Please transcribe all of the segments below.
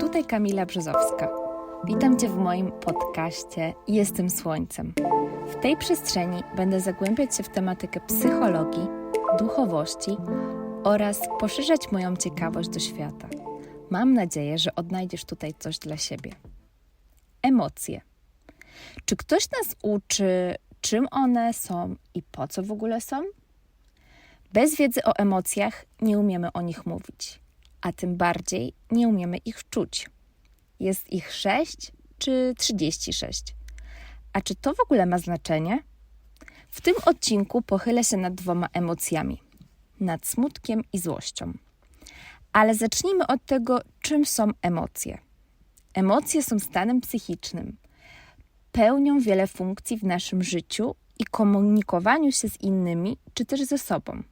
Tutaj Kamila Brzozowska. Witam Cię w moim podcaście Jestem Słońcem. W tej przestrzeni będę zagłębiać się w tematykę psychologii, duchowości oraz poszerzać moją ciekawość do świata. Mam nadzieję, że odnajdziesz tutaj coś dla siebie. Emocje. Czy ktoś nas uczy, czym one są i po co w ogóle są? Bez wiedzy o emocjach nie umiemy o nich mówić, a tym bardziej nie umiemy ich czuć. Jest ich 6 czy 36? A czy to w ogóle ma znaczenie? W tym odcinku pochylę się nad dwoma emocjami: nad smutkiem i złością. Ale zacznijmy od tego, czym są emocje. Emocje są stanem psychicznym. Pełnią wiele funkcji w naszym życiu i komunikowaniu się z innymi, czy też ze sobą.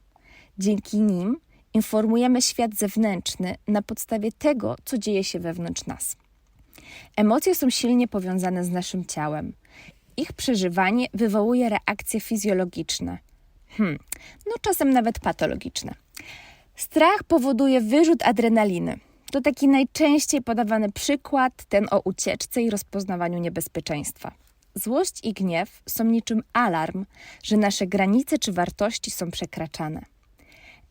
Dzięki nim informujemy świat zewnętrzny na podstawie tego, co dzieje się wewnątrz nas. Emocje są silnie powiązane z naszym ciałem. Ich przeżywanie wywołuje reakcje fizjologiczne, hmm, no czasem nawet patologiczne. Strach powoduje wyrzut adrenaliny. To taki najczęściej podawany przykład, ten o ucieczce i rozpoznawaniu niebezpieczeństwa. Złość i gniew są niczym alarm, że nasze granice czy wartości są przekraczane.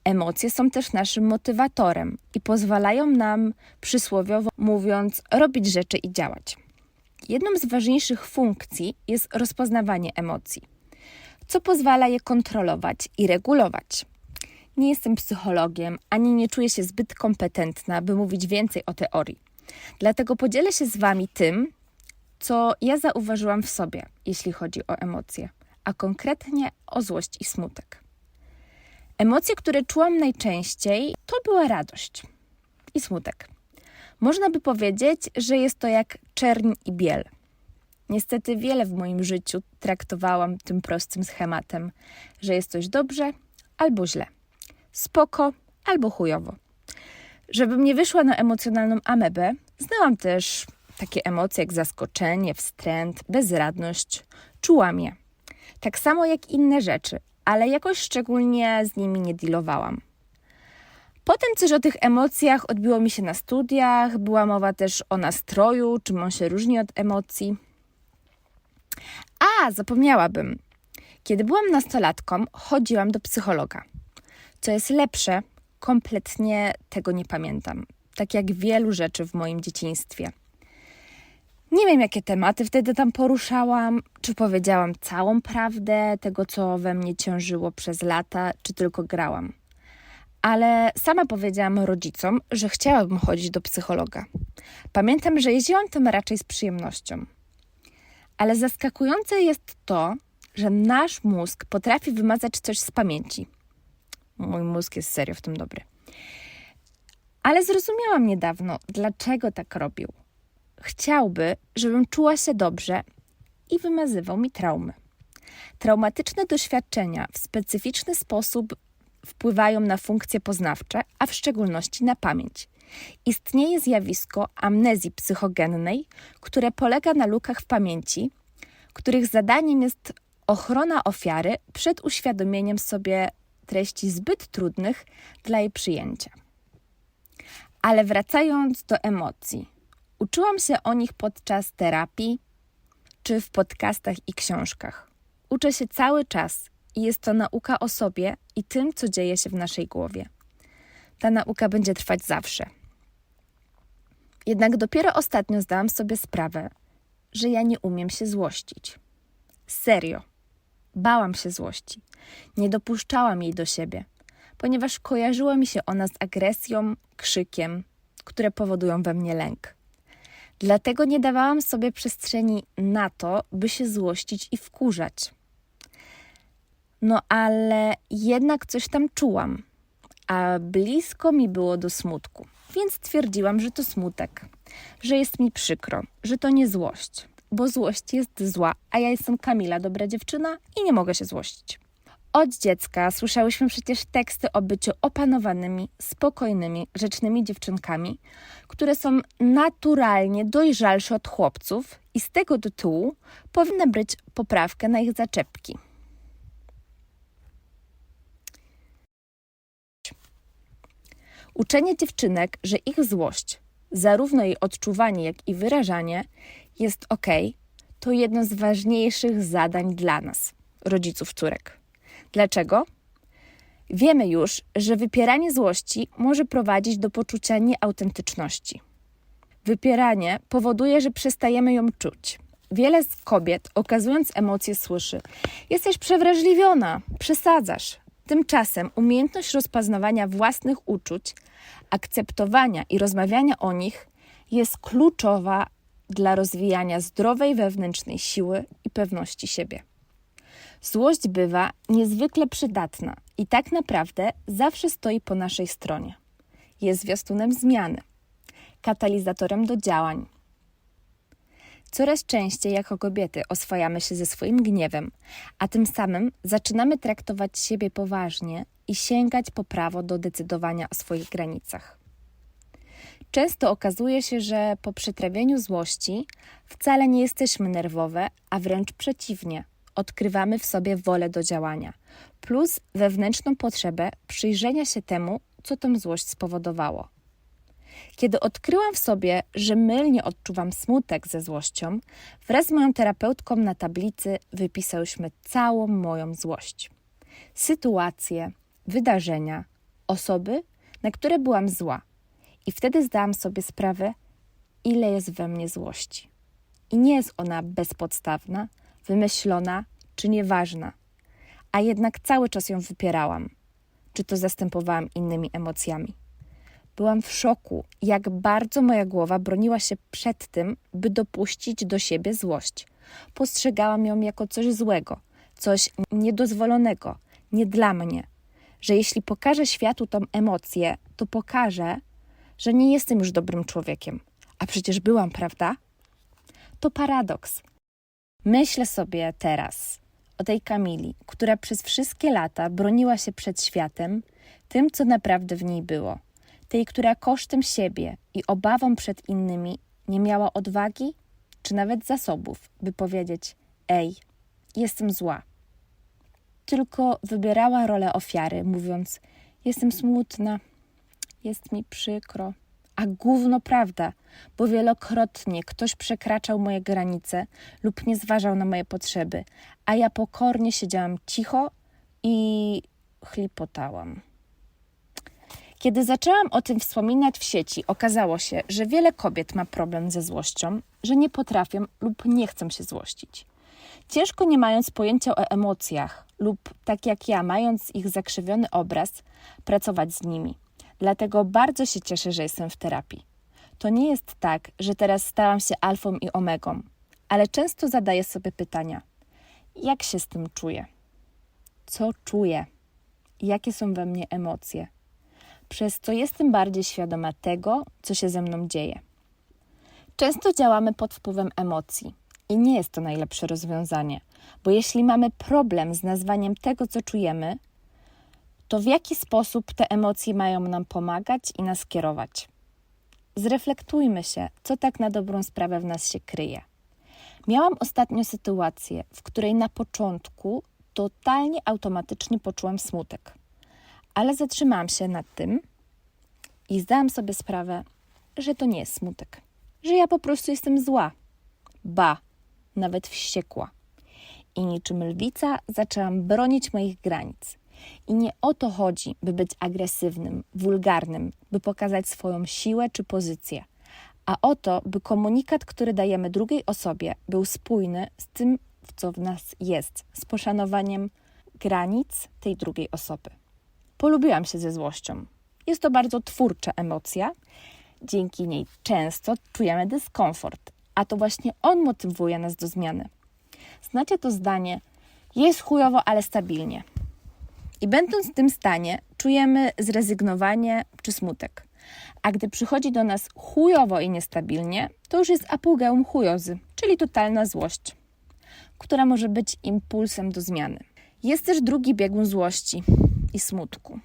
Emocje są też naszym motywatorem i pozwalają nam, przysłowiowo mówiąc, robić rzeczy i działać. Jedną z ważniejszych funkcji jest rozpoznawanie emocji, co pozwala je kontrolować i regulować. Nie jestem psychologiem, ani nie czuję się zbyt kompetentna, by mówić więcej o teorii. Dlatego podzielę się z Wami tym, co ja zauważyłam w sobie, jeśli chodzi o emocje, a konkretnie o złość i smutek. Emocje, które czułam najczęściej, to była radość i smutek. Można by powiedzieć, że jest to jak czerń i biel. Niestety wiele w moim życiu traktowałam tym prostym schematem, że jest coś dobrze albo źle, spoko albo chujowo. Żebym nie wyszła na emocjonalną amebę, znałam też takie emocje jak zaskoczenie, wstręt, bezradność. Czułam je. Tak samo jak inne rzeczy, ale jakoś szczególnie z nimi nie dealowałam. Potem coś o tych emocjach odbiło mi się na studiach, była mowa też o nastroju, czym on się różni od emocji. A, zapomniałabym. Kiedy byłam nastolatką, chodziłam do psychologa. Co jest lepsze, kompletnie tego nie pamiętam. Tak jak wielu rzeczy w moim dzieciństwie. Nie wiem, jakie tematy wtedy tam poruszałam, czy powiedziałam całą prawdę tego, co we mnie ciążyło przez lata, czy tylko grałam. Ale sama powiedziałam rodzicom, że chciałabym chodzić do psychologa. Pamiętam, że jeździłam tam raczej z przyjemnością. Ale zaskakujące jest to, że nasz mózg potrafi wymazać coś z pamięci. Mój mózg jest serio w tym dobry. Ale zrozumiałam niedawno, dlaczego tak robił chciałby, żebym czuła się dobrze i wymazywał mi traumy. Traumatyczne doświadczenia w specyficzny sposób wpływają na funkcje poznawcze, a w szczególności na pamięć. Istnieje zjawisko amnezji psychogennej, które polega na lukach w pamięci, których zadaniem jest ochrona ofiary przed uświadomieniem sobie treści zbyt trudnych dla jej przyjęcia. Ale wracając do emocji, Uczyłam się o nich podczas terapii czy w podcastach i książkach. Uczę się cały czas i jest to nauka o sobie i tym, co dzieje się w naszej głowie. Ta nauka będzie trwać zawsze. Jednak dopiero ostatnio zdałam sobie sprawę, że ja nie umiem się złościć. Serio. Bałam się złości. Nie dopuszczałam jej do siebie, ponieważ kojarzyła mi się ona z agresją, krzykiem, które powodują we mnie lęk. Dlatego nie dawałam sobie przestrzeni na to, by się złościć i wkurzać. No ale jednak coś tam czułam, a blisko mi było do smutku, więc twierdziłam, że to smutek, że jest mi przykro, że to nie złość, bo złość jest zła, a ja jestem Kamila, dobra dziewczyna i nie mogę się złościć. Od dziecka słyszałyśmy przecież teksty o byciu opanowanymi, spokojnymi, rzecznymi dziewczynkami, które są naturalnie dojrzalsze od chłopców i z tego tytułu powinna być poprawkę na ich zaczepki. Uczenie dziewczynek, że ich złość, zarówno jej odczuwanie, jak i wyrażanie jest ok, to jedno z ważniejszych zadań dla nas, rodziców córek. Dlaczego? Wiemy już, że wypieranie złości może prowadzić do poczucia nieautentyczności. Wypieranie powoduje, że przestajemy ją czuć. Wiele z kobiet, okazując emocje, słyszy: Jesteś przewrażliwiona, przesadzasz. Tymczasem umiejętność rozpoznawania własnych uczuć, akceptowania i rozmawiania o nich jest kluczowa dla rozwijania zdrowej wewnętrznej siły i pewności siebie. Złość bywa niezwykle przydatna i tak naprawdę zawsze stoi po naszej stronie. Jest zwiastunem zmiany, katalizatorem do działań. Coraz częściej jako kobiety oswajamy się ze swoim gniewem, a tym samym zaczynamy traktować siebie poważnie i sięgać po prawo do decydowania o swoich granicach. Często okazuje się, że po przetrawieniu złości wcale nie jesteśmy nerwowe, a wręcz przeciwnie, odkrywamy w sobie wolę do działania, plus wewnętrzną potrzebę przyjrzenia się temu, co tą złość spowodowało. Kiedy odkryłam w sobie, że mylnie odczuwam smutek ze złością, wraz z moją terapeutką na tablicy wypisałyśmy całą moją złość. Sytuacje, wydarzenia, osoby, na które byłam zła. I wtedy zdałam sobie sprawę, ile jest we mnie złości. I nie jest ona bezpodstawna, wymyślona czy nieważna, a jednak cały czas ją wypierałam, czy to zastępowałam innymi emocjami. Byłam w szoku, jak bardzo moja głowa broniła się przed tym, by dopuścić do siebie złość. Postrzegałam ją jako coś złego, coś niedozwolonego, nie dla mnie. Że jeśli pokażę światu tą emocję, to pokażę, że nie jestem już dobrym człowiekiem. A przecież byłam, prawda? To paradoks. Myślę sobie teraz o tej Kamili, która przez wszystkie lata broniła się przed światem, tym, co naprawdę w niej było tej, która kosztem siebie i obawą przed innymi nie miała odwagi czy nawet zasobów, by powiedzieć: Ej, jestem zła. Tylko wybierała rolę ofiary, mówiąc: Jestem smutna, jest mi przykro. A gówno prawda, bo wielokrotnie ktoś przekraczał moje granice lub nie zważał na moje potrzeby, a ja pokornie siedziałam cicho i chlipotałam. Kiedy zaczęłam o tym wspominać w sieci, okazało się, że wiele kobiet ma problem ze złością, że nie potrafią lub nie chcą się złościć. Ciężko nie mając pojęcia o emocjach lub tak jak ja, mając ich zakrzywiony obraz, pracować z nimi. Dlatego bardzo się cieszę, że jestem w terapii. To nie jest tak, że teraz stałam się alfą i omegą, ale często zadaję sobie pytania: jak się z tym czuję? Co czuję? Jakie są we mnie emocje? przez co jestem bardziej świadoma tego, co się ze mną dzieje. Często działamy pod wpływem emocji i nie jest to najlepsze rozwiązanie, bo jeśli mamy problem z nazwaniem tego, co czujemy, to w jaki sposób te emocje mają nam pomagać i nas kierować? Zreflektujmy się, co tak na dobrą sprawę w nas się kryje. Miałam ostatnio sytuację, w której na początku totalnie automatycznie poczułam smutek ale zatrzymałam się nad tym i zdałam sobie sprawę, że to nie jest smutek, że ja po prostu jestem zła, ba, nawet wściekła. I niczym lwica zaczęłam bronić moich granic. I nie o to chodzi, by być agresywnym, wulgarnym, by pokazać swoją siłę czy pozycję, a o to, by komunikat, który dajemy drugiej osobie, był spójny z tym, co w nas jest, z poszanowaniem granic tej drugiej osoby. Polubiłam się ze złością. Jest to bardzo twórcza emocja. Dzięki niej często czujemy dyskomfort, a to właśnie on motywuje nas do zmiany. Znacie to zdanie: jest chujowo, ale stabilnie. I będąc w tym stanie, czujemy zrezygnowanie czy smutek. A gdy przychodzi do nas chujowo i niestabilnie, to już jest apogeum chujozy, czyli totalna złość, która może być impulsem do zmiany. Jest też drugi biegun złości, i smutku.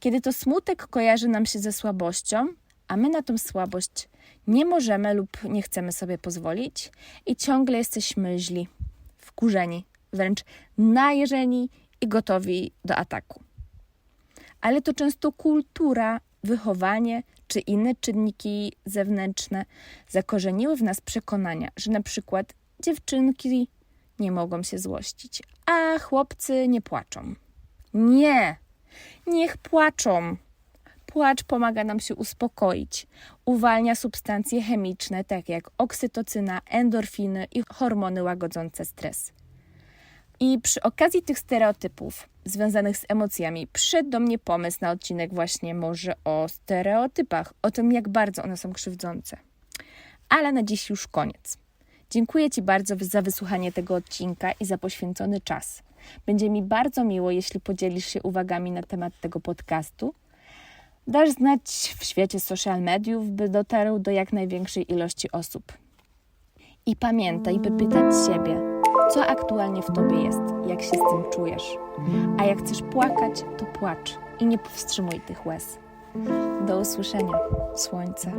Kiedy to smutek kojarzy nam się ze słabością, a my na tą słabość nie możemy lub nie chcemy sobie pozwolić i ciągle jesteśmy źli, wkurzeni, wręcz najeżeni i gotowi do ataku. Ale to często kultura, wychowanie czy inne czynniki zewnętrzne zakorzeniły w nas przekonania, że na przykład dziewczynki nie mogą się złościć, a chłopcy nie płaczą. Nie! Niech płaczą! Płacz pomaga nam się uspokoić. Uwalnia substancje chemiczne, takie jak oksytocyna, endorfiny i hormony łagodzące stres. I przy okazji tych stereotypów związanych z emocjami przyszedł do mnie pomysł na odcinek właśnie może o stereotypach, o tym jak bardzo one są krzywdzące. Ale na dziś już koniec. Dziękuję Ci bardzo za wysłuchanie tego odcinka i za poświęcony czas. Będzie mi bardzo miło, jeśli podzielisz się uwagami na temat tego podcastu. Dasz znać w świecie social mediów, by dotarł do jak największej ilości osób. I pamiętaj, by pytać siebie, co aktualnie w tobie jest, jak się z tym czujesz. A jak chcesz płakać, to płacz i nie powstrzymuj tych łez. Do usłyszenia, słońce.